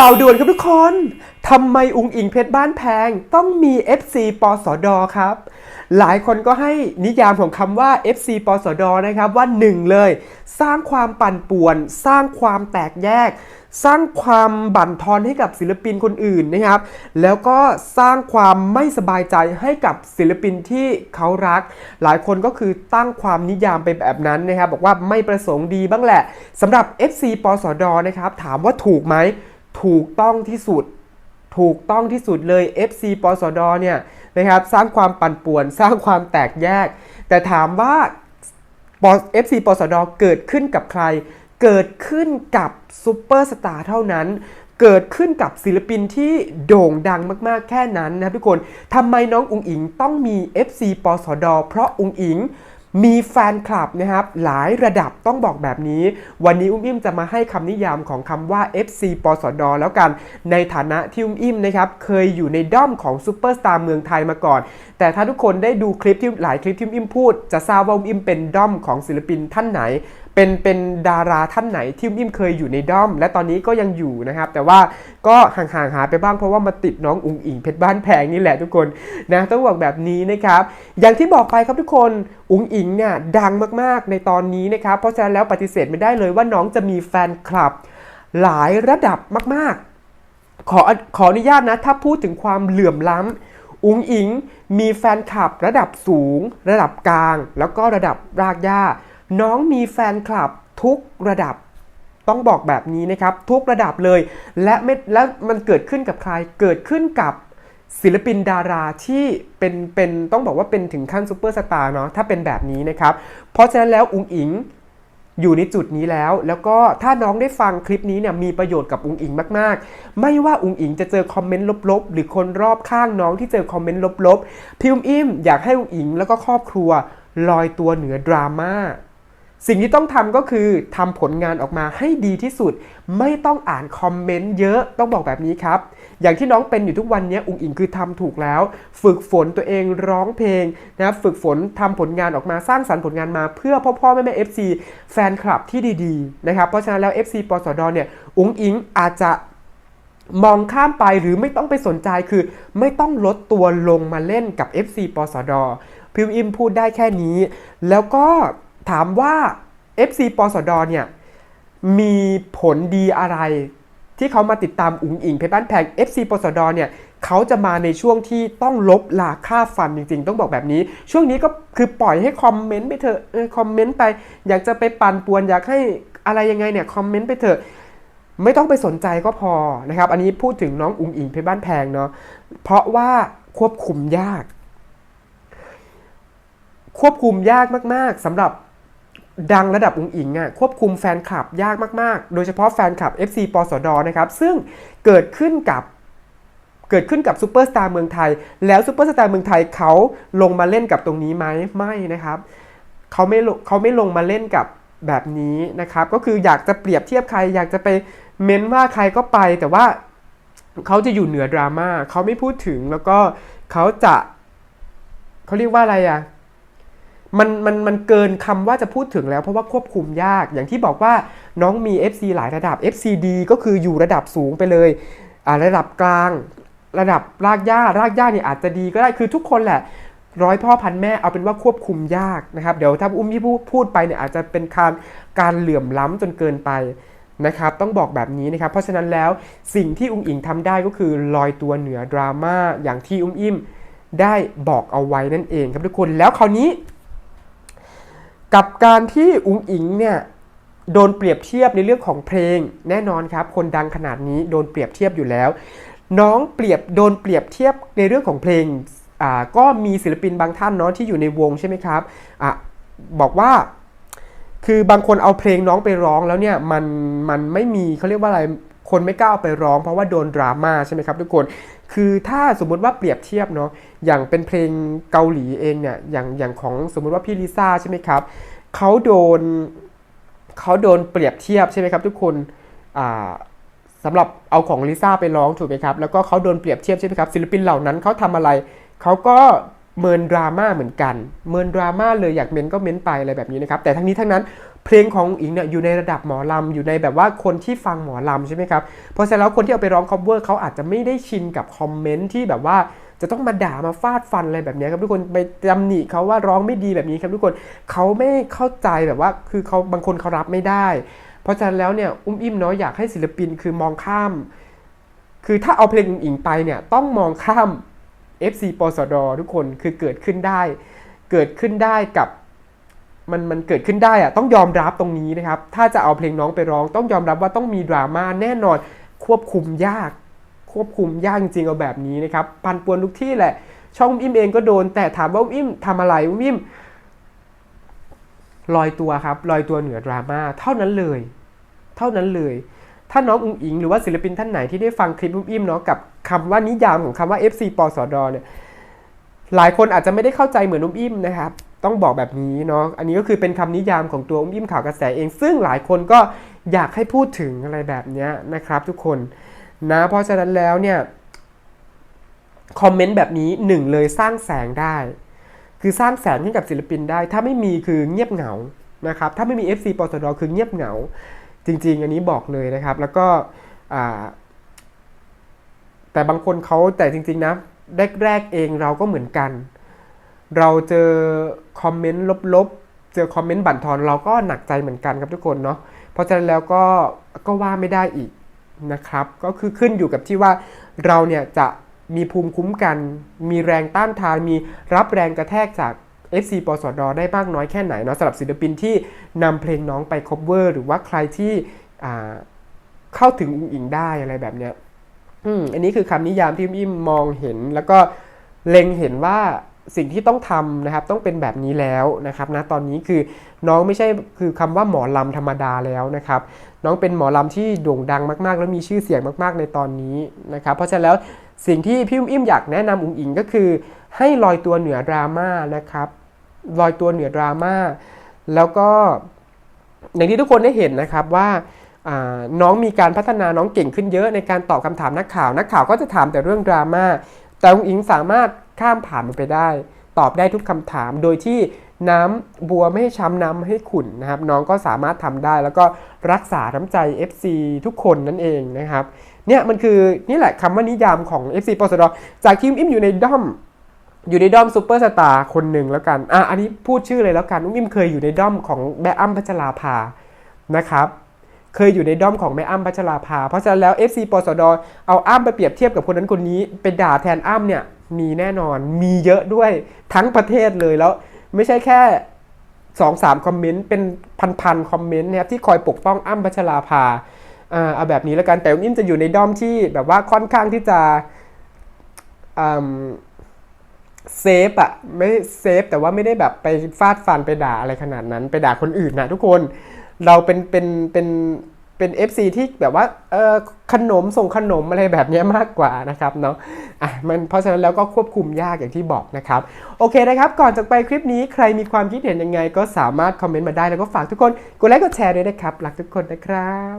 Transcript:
ข่าวด่วนครับทุกคน ทำไมอุงอิงเพชรบ้านแพงต้องมี FC ปสดครับ หลายคนก็ให้นิยามของคำว่า FC ปสดนะครับว่า1เลย สร้างความปั่นป่วน สร้างความแตกแยก สร้างความบั่นทอนให้กับศิลปินคนอื่นนะครับ แล้วก็สร้างความไม่สบายใจให้กับศิลปินที่เขารัก หลายคนก็คือตั้งความนิยามไปแบบนั้นนะครับ บอกว่าไม่ประสงค์ดีบ้างแหละสำหรับ FC ปสดนะครับถามว่าถูกไหม ถูกต้องที่สุด ถูกต้องที่สุดเลย FC ปสดเนี่ยนะครับสร้างความปั่นป่วน สร้างความแตกแยก แต่ถามว่า FC ปสดเกิดขึ้นกับใคร เกิดขึ้นกับซูเปอร์สตาร์เท่านั้นเกิดขึ้นกับศิลปินที่โด่งดังมากๆแค่นั้นนะทุกคนทำไมน้องอุงอิงต้องมี FC ปสด เพราะอุงอิง มีแฟนคลับนะครับหลายระดับต้องบอกแบบนี้ วันนี้อุ้มอิ่มจะมาให้คำนิยามของคำว่า FC ปสดแล้วกัน ในฐานะที่อุ้มอิ่มนะครับเคยอยู่ในด้อมของซูเปอร์สตาร์เมืองไทยมาก่อน แต่ถ้าทุกคนได้ดูคลิปที่หลายคลิปที่อุ้มอิ่มพูด จะทราบว่าอุ้มอิ่มเป็นด้อมของศิลปินท่านไหน เป็นเป็นดาราท่านไหนที่อิมเคยอยู่ในด้อม และตอนนี้ก็ยังอยู่นะครับ แต่ว่าก็ห่างๆหายไปบ้างเพราะว่ามาติดน้องอุงอิงเพชรบ้านแพงนี่แหละทุกคนนะต้องบอกแบบนี้นะครับ อย่างที่บอกไปครับทุกคนอุงอิงเนี่ยดังมากๆในตอนนี้นะครับ เพราะฉะนั้นแล้วปฏิเสธไม่ได้เลยว่าน้องจะมีแฟนคลับ หลายระดับมากๆ ขอขออนุญาตนะถ้าพูดถึงความเหลื่อมล้ำอุงอิงมีแฟนคลับระดับสูง ระดับกลาง แล้วก็ระดับรากหญ้า น้องมีแฟนคลับทุกระดับต้องบอกแบบนี้นะครับ ทุกระดับเลย และไม่และมันเกิดขึ้นกับใครเกิดขึ้นกับศิลปินดาราที่เป็นเป็นต้องบอกว่าเป็นถึงขั้นซูเปอร์สตาร์เนาะถ้าเป็นแบบนี้นะครับ เพราะฉะนั้นแล้วอุงอิงอยู่ในจุดนี้แล้ว แล้วก็ถ้าน้องได้ฟังคลิปนี้เนี่ยมีประโยชน์กับอุงอิงมาก ๆ ไม่ว่าอุงอิงจะเจอคอมเมนต์ลบๆ หรือคนรอบข้างน้องที่เจอคอมเมนต์ลบๆพิมพ์อิมอยากให้อุงอิงแล้วก็ครอบครัวลอยตัวเหนือดราม่า สิ่งที่ต้องทำก็คือทำผลงานออกมาให้ดีที่สุด ไม่ต้องอ่านคอมเมนต์เยอะต้องบอกแบบนี้ครับ อย่างที่น้องเป็นอยู่ทุกวันนี้อุงอิงคือทำถูกแล้ว ฝึกฝนตัวเองร้องเพลงนะครับฝึกฝนทำผลงานออกมาสร้างสรรค์ผลงานมา เพื่อพ่อพ่อแม่แม่ FC แฟนคลับที่ดีๆนะครับเพราะฉะนั้นแล้ว FC ปสดเนี่ยอุงอิงอาจจะมองข้ามไปหรือไม่ต้องไปสนใจคือ ไม่ต้องลดตัวลงมาเล่นกับ FC ปสดพิมพ์อิมพูดได้แค่นี้ แล้วก็ ถามว่า FC ปสดเนี่ยมีผลดีอะไร ที่เขามาติดตามอุ๋งอิงเพชรบ้านแพง FC ปสดเนี่ยเขาจะมาในช่วงที่ต้องลบลาค่าฟันจริง ๆ ต้องบอกแบบนี้ ช่วงนี้ก็คือปล่อยให้คอมเมนต์ไปเถอะคอมเมนต์ไป อยากจะไปปั่นป่วนอยากให้อะไรยังไงเนี่ยคอมเมนต์ไปเถอะไม่ต้องไปสนใจก็พอนะครับ อันนี้พูดถึงน้องอุงอิงเพชรบ้านแพงเนาะเพราะว่าควบคุมยาก ควบคุมยากมาก ๆสำหรับ ดังระดับอุงอิงอะควบคุมแฟนคลับยากมาก ๆ โดยเฉพาะแฟนคลับ FC ปสดนะครับซึ่งเกิดขึ้นกับเกิดขึ้นกับซูเปอร์สตาร์เมืองไทย แล้วซูเปอร์สตาร์เมืองไทยเขาลงมาเล่นกับตรงนี้ไหมไม่นะครับเขาไม่เขาไม่ลงมาเล่นกับแบบนี้นะครับ ก็คืออยากจะเปรียบเทียบใคร อยากจะไปเม้นว่าใครก็ไป แต่ว่าเขาจะอยู่เหนือดราม่าเขาไม่พูดถึงแล้วก็เขาจะเขาเรียกว่าอะไรอะ่ะ มันมันมันเกินคำว่าจะพูดถึงแล้วเพราะว่าควบคุมยากอย่างที่บอกว่าน้องมี FC หลายระดับ FCD ก็คืออยู่ระดับสูงไปเลยระดับกลาง ระดับรากหญ้ารากหญ้าเนี่ยอาจจะดีก็ได้คือทุกคนแหละร้อยพ่อพันแม่เอาเป็นว่าควบคุมยากนะครับ เดี๋ยวถ้าอุ้มที่พูดไปเนี่ยอาจจะเป็นการการเหลื่อมล้ำจนเกินไปนะครับต้องบอกแบบนี้นะครับ เพราะฉะนั้นแล้วสิ่งที่อุ้งอิงทำได้ก็คือลอยตัวเหนือดราม่าอย่างที่อุ้มอิ่มได้บอกเอาไว้นั่นเองครับทุกคนแล้วคราวนี้ กับการที่อุ้งอิงเนี่ยโดนเปรียบเทียบในเรื่องของเพลง แน่นอนครับ คนดังขนาดนี้โดนเปรียบเทียบอยู่แล้ว น้องเปรียบโดนเปรียบเทียบในเรื่องของเพลงอ่าก็มีศิลปินบางท่านเนาะที่อยู่ในวงใช่ไหมครับอะบอกว่าคือบางคนเอาเพลงน้องไปร้องแล้วเนี่ยมันมันไม่มีเขาเรียกว่าอะไร คนไม่กล้าเอาไปร้องเพราะว่าโดนดราม่าใช่ไหมครับทุกคน คือถ้าสมมุติว่าเปรียบเทียบเนาะ อย่างเป็นเพลงเกาหลีเองเนี่ย อย่างอย่างของสมมุติว่าพี่ลิซ่าใช่ไหมครับ เขาโดนเขาโดนเปรียบเทียบใช่ไหมครับทุกคน อ่าสำหรับเอาของลิซ่าไปร้องถูกไหมครับ แล้วก็เขาโดนเปรียบเทียบใช่ไหมครับศิลปินเหล่านั้นเขาทำอะไร เขาก็เมินดราม่าเหมือนกัน เมินดราม่าเลยอยากเม้นก็เม้นไปอะไรแบบนี้นะครับ แต่ทั้งนี้ทั้งนั้น เพลงของอุ๋งอิงเนี่ยอยู่ในระดับหมอลำอยู่ในแบบว่าคนที่ฟังหมอลำใช่ไหมครับเพราะฉะนั้นแล้วคนที่เอาไปร้อง cover เขาอาจจะไม่ได้ชินกับคอมเมนต์ที่แบบว่าจะต้องมาด่ามาฟาดฟันอะไรแบบนี้ครับทุกคนไปตำหนิเขาว่าร้องไม่ดีแบบนี้ครับทุกคนเขาไม่เข้าใจแบบว่าคือเขาบางคนเขารับไม่ได้ เพราะฉะนั้นแล้วเนี่ยอุ้มอิ่มเนาะอยากให้ศิลปินคือมองข้าม คือถ้าเอาเพลงอุ๋งอิงไปเนี่ยต้องมองข้าม FC ปสดทุกคนคือเกิดขึ้นได้ เกิดขึ้นได้กับ มันมันเกิดขึ้นได้อะต้องยอมรับตรงนี้นะครับ ถ้าจะเอาเพลงน้องไปร้อง ต้องยอมรับว่าต้องมีดราม่าแน่นอนควบคุมยาก ควบคุมยากจริงๆเอาแบบนี้นะครับปันป่วนทุกที่แหละ ช่องอุ้มอิมเองก็โดน แต่ถามว่าอุ้มอิมทำอะไรอุ้มอิมลอยตัวครับลอยตัวเหนือดราม่าเท่านั้นเลย เท่านั้นเลย ถ้าน้องอุ๋งอิง หรือว่าศิลปินท่านไหนที่ได้ฟังคลิปอุ้มอิมเนาะกับคำว่านิยามของคำว่า FC ปสดเนี่ยหลายคนอาจจะไม่ได้เข้าใจเหมือนอุ้มอิ่มนะครับ ต้องบอกแบบนี้เนาะ อันนี้ก็คือเป็นคำนิยามของตัวอุ้มอิ่มข่าวกระแสเอง ซึ่งหลายคนก็อยากให้พูดถึงอะไรแบบนี้นะครับทุกคนนะ เพราะฉะนั้นแล้วเนี่ยคอมเมนต์แบบนี้หนึ่งเลยสร้างแสงได้ คือสร้างแสงให้กับศิลปินได้ ถ้าไม่มีคือเงียบเหงานะครับ ถ้าไม่มี FC ปสดคือเงียบเหงา จริง ๆ อันนี้บอกเลยนะครับ แล้วก็แต่บางคนเขาแต่จริง ๆ นะแรกๆเองเราก็เหมือนกัน เราเจอคอมเมนต์ลบๆ เจอคอมเมนต์บั่นทอนเราก็หนักใจเหมือนกันครับทุกคนเนาะ เพราะฉะนั้นแล้วก็ก็ว่าไม่ได้อีกนะครับ ก็คือขึ้นอยู่กับที่ว่าเราเนี่ยจะมีภูมิคุ้มกัน มีแรงต้านทาน มีรับแรงกระแทกจาก FC ปสดได้มากน้อยแค่ไหนเนาะสำหรับศิลปินที่นำเพลงน้องไป cover หรือว่าใครที่เข้าถึงอุ๋งอิงได้อะไรแบบเนี้ย อืม อันนี้คือคำนิยามที่พี่มองเห็น แล้วก็เล็งเห็นว่า สิ่งที่ต้องทำนะครับต้องเป็นแบบนี้แล้วนะครับนะตอนนี้คือน้องไม่ใช่คือคำว่าหมอลำธรรมดาแล้วนะครับ น้องเป็นหมอลำที่โด่งดังมาก ๆ แล้วมีชื่อเสียงมาก ๆ ในตอนนี้นะครับ เพราะฉะนั้นแล้วสิ่งที่พี่อุ้มอิ่มอยากแนะนำอุ๋งอิงก็คือ ให้ลอยตัวเหนือดราม่านะครับลอยตัวเหนือดราม่าแล้วก็อย่างที่ทุกคนได้เห็นนะครับว่าน้องมีการพัฒนาน้องเก่งขึ้นเยอะในการตอบคำถามนักข่าว นักข่าวก็จะถามแต่เรื่องดราม่าแต่อุ๋งอิงสามารถ ข้ามผ่านมันไปได้ ตอบได้ทุกคำถาม โดยที่น้ำบัวไม่ให้ช้ำน้ำให้ขุ่นนะครับ น้องก็สามารถทำได้ แล้วก็รักษาน้ำใจ FC ทุกคนนั่นเองนะครับ เนี่ยมันคือนี่แหละคำว่านิยามของ FC ปสดจากทีมอิมอยู่ในด้อมอยู่ในด้อมซูเปอร์สตาร์คนหนึ่งแล้วกัน อะ อันนี้พูดชื่อเลยแล้วกันอุ้มอิมเคยอยู่ในด้อมของแม่อ้ำพัชราภา นะครับ เคยอยู่ในด้อมของแม่อ้ำพัชราภา เพราะฉะนั้นแล้ว FC ปสด เอาอ้ำไปเปรียบเทียบกับคนนั้นคนนี้ไปด่าแทนอ้ำเนี่ย มีแน่นอนมีเยอะด้วยทั้งประเทศเลยแล้ว ไม่ใช่แค่สองสามคอมเมนต์เป็นพันๆคอมเมนต์นะครับที่คอยปกป้องอ้ำพัชราภาเอาแบบนี้แล้วกันแต่อุ้มจะอยู่ในด้อมที่แบบว่าค่อนข้างที่จะเซฟอะไม่เซฟแต่ว่าไม่ได้แบบไปฟาดฟันไปด่าอะไรขนาดนั้น ไปด่าคนอื่นนะทุกคนเราเป็นเป็นเป็น เป็น FC ที่แบบว่าเออขนมส่งขนมอะไรแบบนี้มากกว่านะครับเนาะอะมันเพราะฉะนั้นแล้วก็ควบคุมยากอย่างที่บอกนะครับ โอเคนะครับก่อนจากไปคลิปนี้ใครมีความคิดเห็นยังไง ก็สามารถคอมเมนต์มาได้แล้วก็ฝากทุกคนกดไลค์กดแชร์ด้วยนะครับรักทุกคนนะครับ